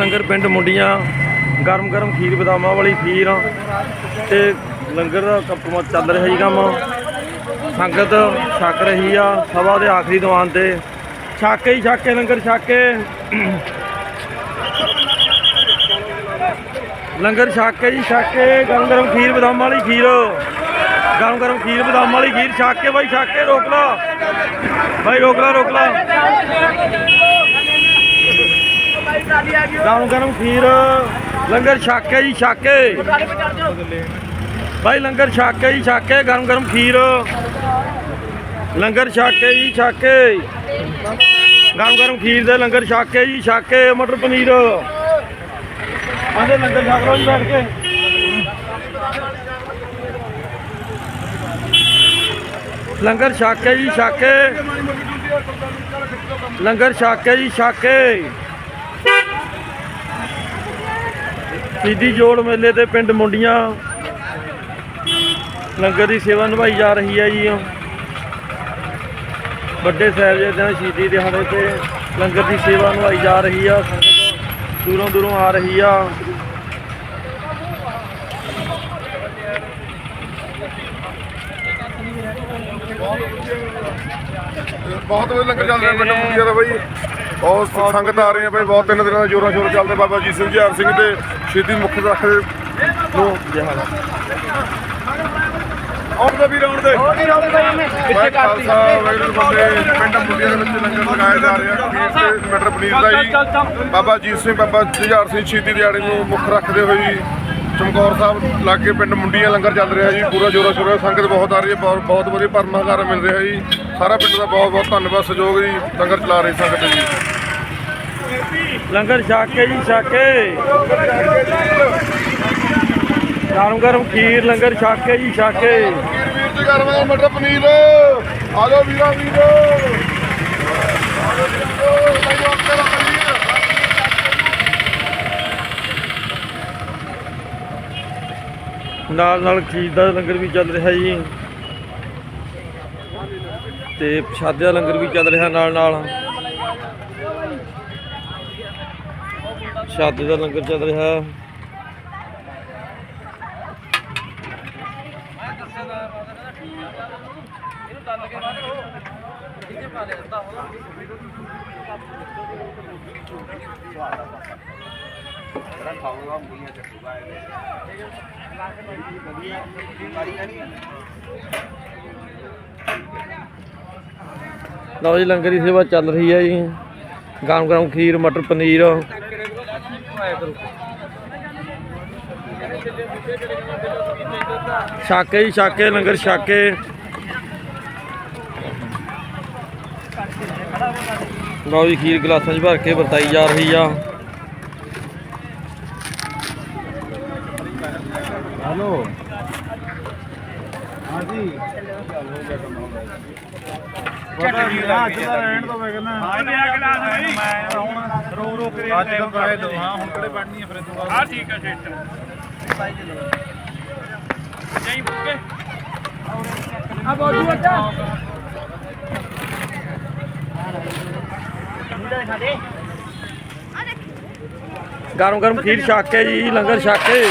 ਲੰਗਰ ਪਿੰਡ ਮੁੰਡੀਆਂ, ਗਰਮ ਗਰਮ ਖੀਰ ਬਦਾਮਾਂ ਵਾਲੀ ਖੀਰ ਤੇ ਲੰਗਰ ਦਾ ਕੰਮ ਚੱਲ ਰਿਹਾ ਜੀ ਕੰਮ। ਸੰਗਤ ਛਕ ਰਹੀ ਆ, ਸਭਾ ਦੇ ਆਖਰੀ ਦੀਵਾਨ ਤੇ। ਛਾਕੇ ਹੀ ਛਾਕੇ, ਲੰਗਰ ਛਾਕੇ। ਲੰਗਰ ਛਾਕੇ ਜੀ ਛੱਕ ਕੇ ਗਰਮ ਗਰਮ ਖੀਰ ਬਦਾਮਾਂ ਵਾਲੀ ਖੀਰ। ਗਰਮ ਗਰਮ ਖੀਰ ਬਦਾਮਾਂ ਵਾਲੀ ਖੀਰ, ਛਾਕੇ ਬਾਈ, ਛਾਕੇ ਰੋਕ ਲਾ। ਬਾਈ ਰੋਕ ਲਾ ਰੋਕ ਲਾ। ਗਰਮ ਗਰਮ ਖੀਰ। ਲੰਗਰ ਛਾਕੇ ਜੀ ਛਾਕੇ। ਭਾਈ ਲੰਗਰ ਛਾਕੇ ਜੀ ਛਾਕੇ। ਗਰਮ ਗਰਮ ਖੀਰ। ਲੰਗਰ ਛਾਕੇ ਜੀ ਛਾਕੇ। ਗਰਮ ਗਰਮ ਖੀਰ ਦੇ ਲੰਗਰ ਛਾਕੇ ਜੀ ਛਾਕੇ। ਮਟਰ ਪਨੀਰ। ਆਂਦੇ ਲੰਗਰ ਛਕ ਜੀ ਬੈਠ ਕੇ। ਲੰਗਰ ਛਾਕੇ ਜੀ ਛਾਕੇ। ਲੰਗਰ ਛਾਕੇ ਜੀ ਛਾਕੇ। ਸ਼ਹੀਦੀ ਜੋੜ ਮੇਲੇ ਤੇ ਪਿੰਡ ਮੁੰਡੀਆਂ ਲੰਗਰ ਦੀ ਸੇਵਾ ਨਿਭਾਈ ਜਾ ਰਹੀ ਹੈ ਜੀ। ਵੱਡੇ ਸਾਹਿਬਜ਼ਾਦਿਆਂ ਦੀ ਸ਼ਹੀਦੀ ਦਿਹਾੜੇ ਤੇ ਲੰਗਰ ਦੀ ਸੇਵਾ ਨਿਭਾਈ ਜਾ ਰਹੀ ਆ। ਸੰਗਤ ਦੂਰੋਂ ਦੂਰੋਂ ਆ ਰਹੀ ਆ। ਬਹੁਤ ਵਧੀਆ ਲੰਗਰ ਚੱਲ ਰਿਹਾ ਪਿੰਡ ਮੁੰਡੀਆ ਦਾ ਬਾਈ। ਬਹੁਤ ਸੰਗਤ ਆ ਰਹੀ ਹੈ ਬਾਈ ਬਹੁਤ ਤਿੰਨ ਦਿਨਾਂ ਦਾ ਜੋਰਾਂ ਸ਼ੋਰ ਚੱਲਦੇ ਬਾਬਾ ਜੀ ਸਿੰਘ ਜਹਾਰ ਸਿੰਘ ਤੇ ਸ਼ਹੀਦੀ ਮੁਖ ਰੱਖ ਨੂੰ ਜਹਾਜ਼ ਆਉਣ ਦੇ ਦੇ। ਪਿੱਛੇ ਵੈਗਰੂ ਬੰਦੇ ਪਿੰਡ ਮੁੰਡੀਆ ਦੇ ਵਿੱਚ ਲੰਗਰ ਲਗਾਇਆ ਜਾ ਰਿਹਾ ਖੀਰ ਤੇ ਮਟਰ ਪਨੀਰ ਦਾ ਜੀ। ਬਾਬਾ ਜੀਤ ਸਿੰਘ ਬਾਬਾ ਜੁਝਾਰ ਸਿੰਘ ਸ਼ਹੀਦੀ ਦਿਹਾੜੇ ਨੂੰ ਮੁੱਖ ਰੱਖਦੇ ਹੋਏ ਜੀ ਚਮਕੌਰ ਸਾਹਿਬ ਲਾਗੇ ਪਿੰਡ ਮੁੰਡੀਆਂ ਲੰਗਰ ਚੱਲ ਰਿਹਾ ਜੀ ਪੂਰਾ ਜੋਰਾ ਸ਼ੋਰਾ ਸੰਗਤ ਬਹੁਤ ਆ ਰਹੀ ਹੈ ਬਹੁਤ ਬਹੁਤ ਵਧੀਆ ਪਰਮਾਕਾਰ ਮਿਲ ਰਿਹਾ ਜੀ। ਸਾਰਾ ਪਿੰਡ ਦਾ ਬਹੁਤ ਬਹੁਤ ਧੰਨਵਾਦ ਸਹਿਯੋਗ ਜੀ ਲੰਗਰ ਚਲਾ ਰਹੀ ਸੰਗਤ ਜੀ। ਲੰਗਰ ਛਾਕੇ ਜੀ ਛਾਕੇ। ਗਰਮ ਗਰਮ ਖੀਰ ਲੰਗਰ ਛਾਕੇ ਜੀ ਛਾਕੇ। ਕੇ ਵੀਰ ਜੀ ਗਰਮ ਮਟਰ ਪਨੀਰ ਆ ਜਾਓ ਵੀਰਾ ਵੀਰੋ, ਨਾਲ ਨਾਲ ਖੀਰ ਦਾ ਲੰਗਰ ਵੀ ਚੱਲ ਰਿਹਾ ਜੀ। ਤੇ ਪ੍ਰਸ਼ਾਦੇ ਦਾ ਲੰਗਰ ਵੀ ਚੱਲ ਰਿਹਾ ਨਾਲ ਨਾਲ। ਸ਼ਾਦੀ ਦਾ ਲੰਗਰ ਚੱਲ ਰਿਹਾ। ਲਓ ਜੀ, ਲੰਗਰ ਦੀ ਸੇਵਾ ਚੱਲ ਰਹੀ ਹੈ ਜੀ। ਗਰਮ ਗਰਮ ਖੀਰ, ਮਟਰ ਪਨੀਰ। ਛਾਕੇ ਜੀ ਛਾਕੇ ਲੰਗਰ ਛਾਕੇ ਲਓ ਜੀ ਖੀਰ ਗਲਾਸਾਂ 'ਚ ਭਰ ਕੇ ਵਰਤਾਈ ਜਾ ਰਹੀ ਆ ਹੈਲੋ ਹਾਂਜੀ ਚਟਨੀ ਦਾ ਅੱਜ ਦਾ ਰਹਿਣ ਤੋਂ ਮੈਂ ਕਹਿੰਦਾ। ਹਾਂ ਤੇ ਆ ਗਲਾਸ ਬਈ? ਮੈਂ ਹੁਣ ਰੋ ਰੋ ਕੇ ਅੱਜ ਤਾਂ ਕਾਇ ਦੋ ਹਾਂ ਹੁਣ ਕਿਹੜੇ ਪੜਨੀ ਹੈ ਫਿਰ ਤੂੰ ਹਾਂ ਠੀਕ ਹੈ ਠੀਕ ਆ। ਬਾਜੂ ਅੱਡਾ। ਗਰਮ ਗਰਮ ਖੀਰ ਛਾਕੇ ਜੀ ਲੰਗਰ ਛਾਕੇ।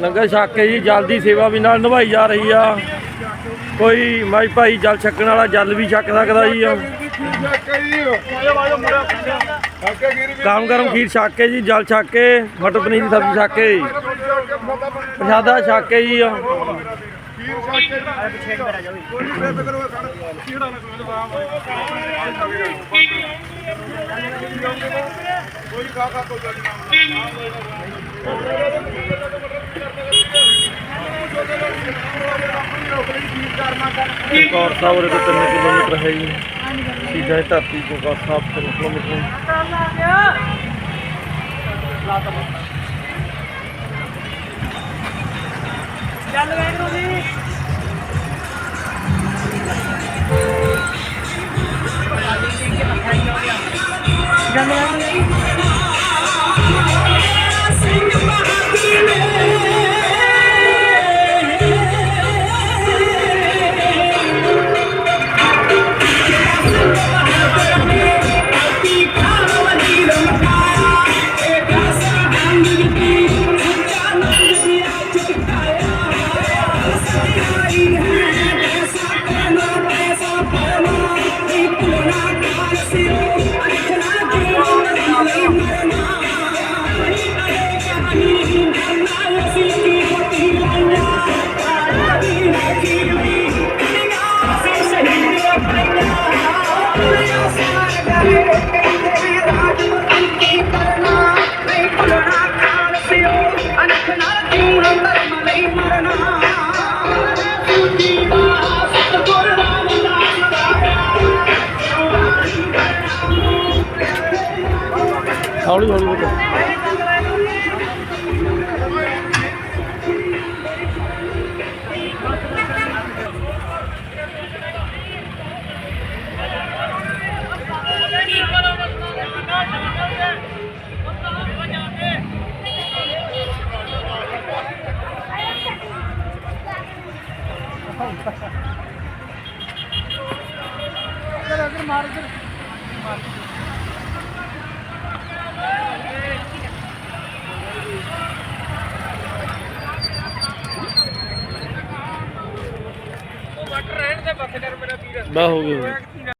ਲੰਗਰ ਛਾਕੇ ਜੀ ਜਲਦੀ ਸੇਵਾ ਵੀ ਨਾਲ ਨਿਭਾਈ ਜਾ ਰਹੀ ਆ। ਕੋਈ ਮਾਈ ਭਾਈ ਜਲ ਛਕਣ ਵਾਲਾ, ਜਲ ਵੀ ਛਕ ਸਕਦਾ ਜੀ ਗਰਮ ਕਰਮ ਖੀਰ ਛਾਕੇ ਜੀ, ਜਲ ਛਾਕੇ ਮਟਰ ਪਨੀਰ ਦੀ ਸਬਜ਼ੀ ਛਾਕੇ ਪ੍ਰਸ਼ਾਦਾ ਛਾਕੇ ਜੀ ਕੋਈ ਖਾ ਖਾ ਕੋਈ ਗੱਲ ਚੌਰ ਸਾਹਿਬ ਉਰੇ ਤੋਂ 3 ਕਿਲੋਮੀਟਰ ਹੈ ਜੀ ਸਿੱਧਾ ਹੀ ਧਰਤੀ ਚੌਰ ਸਾਹਿਬ 3 ਕਿਲੋਮੀਟਰ Thank you. 考虑考虑我走 ਬਾ ਹੋ ਗਿਆ